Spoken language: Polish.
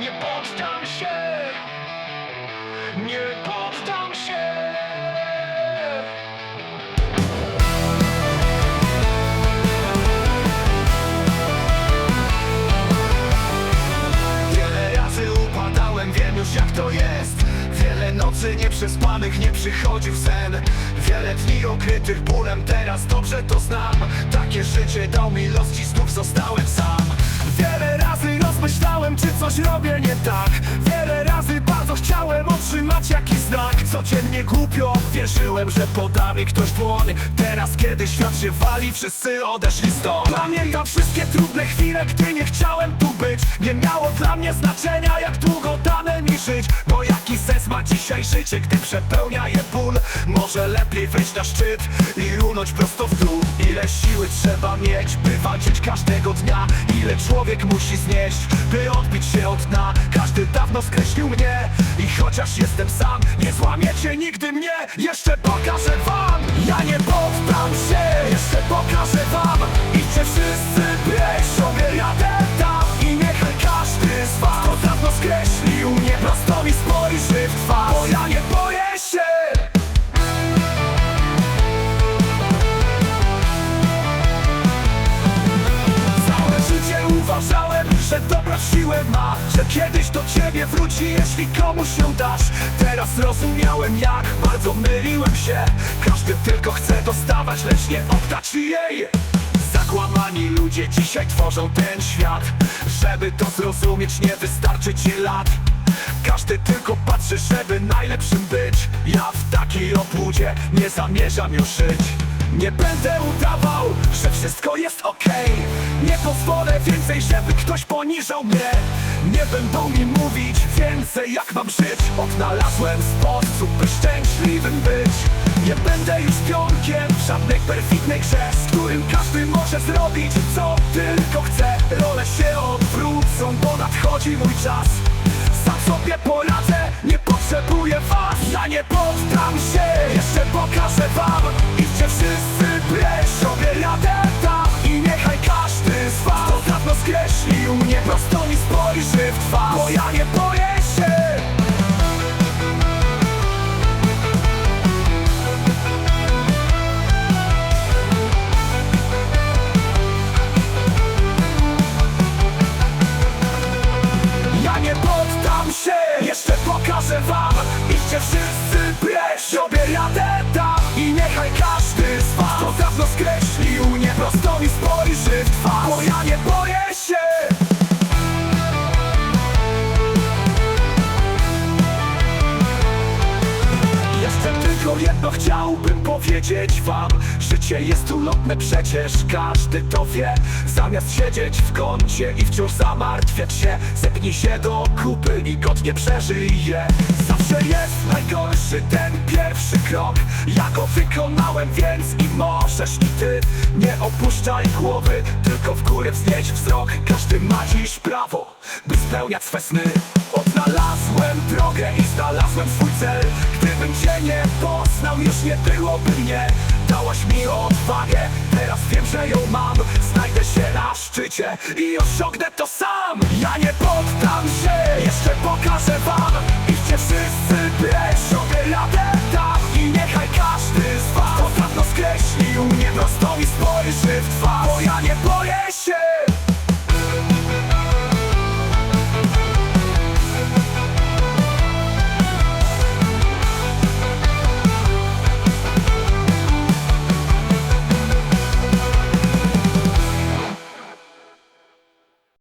Nie poddam się! Nie poddam się! Wiele razy upadałem, wiem już jak to jest. Wiele nocy nieprzespanych nie przychodził sen. Wiele dni okrytych bólem, teraz dobrze to znam. Takie życie dał mi los, dziś znów zostałem sam. Wiele razy rozmyślałem, czy coś robię nie tak. Wiele razy bardzo chciałem otrzymać jakiś znak. Codziennie głupio wierzyłem, że poda mi ktoś dłoń. Teraz kiedy świat się wali, wszyscy odeszli stąd. Pamiętam wszystkie trudne chwile, gdy nie chciałem tu być. Nie miało dla mnie znaczenia, jak długo dane Bo jaki sens ma dzisiaj życie, gdy przepełnia je ból? Może lepiej wejść na szczyt i runąć prosto w dół. Ile siły trzeba mieć, by walczyć każdego dnia? Ile człowiek musi znieść, by odbić się od dna? Każdy dawno skreślił mnie i chociaż jestem sam Nie złamiecie nigdy mnie, jeszcze pokażę wam Ja nie poddam się, jeszcze pokażę wam Bo ja nie boję się. Całe życie uważałem, że dobra siłę ma Że kiedyś do ciebie wróci, jeśli komuś się dasz. Teraz zrozumiałem jak bardzo myliłem się. Każdy tylko chce dostawać, lecz nie oddać jej. Zakłamani ludzie dzisiaj tworzą ten świat. Żeby to zrozumieć nie wystarczy ci lat każdy tylko patrzy, żeby najlepszym być. Ja w takiej obłudzie nie zamierzam już żyć. Nie będę udawał, że wszystko jest okej. Nie pozwolę więcej, żeby ktoś poniżał mnie. Nie będą mi mówić więcej jak mam żyć. Odnalazłem sposób, by szczęśliwym być. Nie będę już pionkiem w żadnej perfidnej grze Z którym każdy może zrobić co tylko chce. Role się odwrócą, bo nadchodzi mój czas sobie poradzę, nie potrzebuję was Ja nie poddam się, jeszcze pokażę wam się, jeszcze pokażę wam. Idźcie wszyscy jedno chciałbym powiedzieć wam Życie jest ulotne przecież, każdy to wie. Zamiast siedzieć w kącie i wciąż zamartwiać się Zepnij się do kupy i godnie przeżyj je Zawsze jest najgorszy ten pierwszy krok Ja go wykonałem, więc i możesz i ty. Nie opuszczaj głowy, tylko w górę wznieść wzrok. Każdy ma dziś prawo, by spełniać swe sny. Odnalazłem drogę i znalazłem swój cel Gdybym cię nie poznał, już nie byłoby mnie. Dałaś mi odwagę, teraz wiem, że ją mam. Znajdę się na szczycie i osiągnę to sam. Ja nie poddam się, jeszcze pokażę wam. Idźcie wszyscy